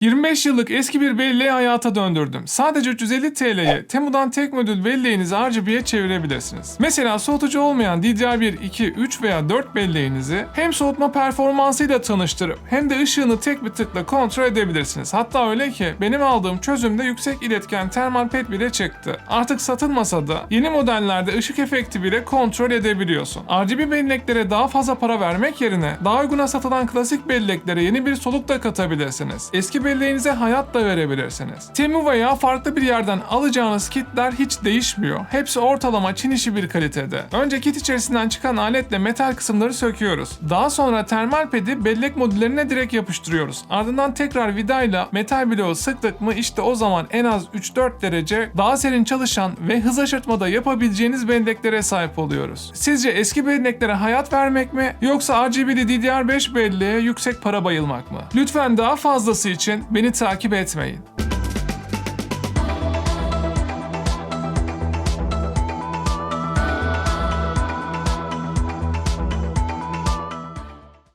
25 yıllık eski bir belleği hayata döndürdüm. Sadece 350 TL'ye Temu'dan tek modül belleğinizi RGB'ye çevirebilirsiniz. Mesela soğutucu olmayan DDR1, 2, 3 veya 4 belleğinizi hem soğutma performansıyla tanıştırıp hem de ışığını tek bir tıkla kontrol edebilirsiniz. Hatta öyle ki benim aldığım çözümde yüksek iletken termal pet bile çıktı. Artık satılmasa da yeni modellerde ışık efekti bile kontrol edebiliyorsun. RGB belleklere daha fazla para vermek yerine daha uyguna satılan klasik belleklere yeni bir soluk da katabilirsiniz. Eski belleğinize hayat da verebilirsiniz. Temu veya farklı bir yerden alacağınız kitler hiç değişmiyor. Hepsi ortalama Çin işi bir kalitede. Önce kit içerisinden çıkan aletle metal kısımları söküyoruz. Daha sonra termal pedi bellek modüllerine direkt yapıştırıyoruz. Ardından tekrar vidayla metal bloğu sıktık mı işte o zaman en az 3-4 derece daha serin çalışan ve hız aşırtmada yapabileceğiniz belleklere sahip oluyoruz. Sizce eski belleklere hayat vermek mi yoksa RGB'li DDR5 belleğe yüksek para bayılmak mı? Lütfen daha fazlası için beni takip etmeyin.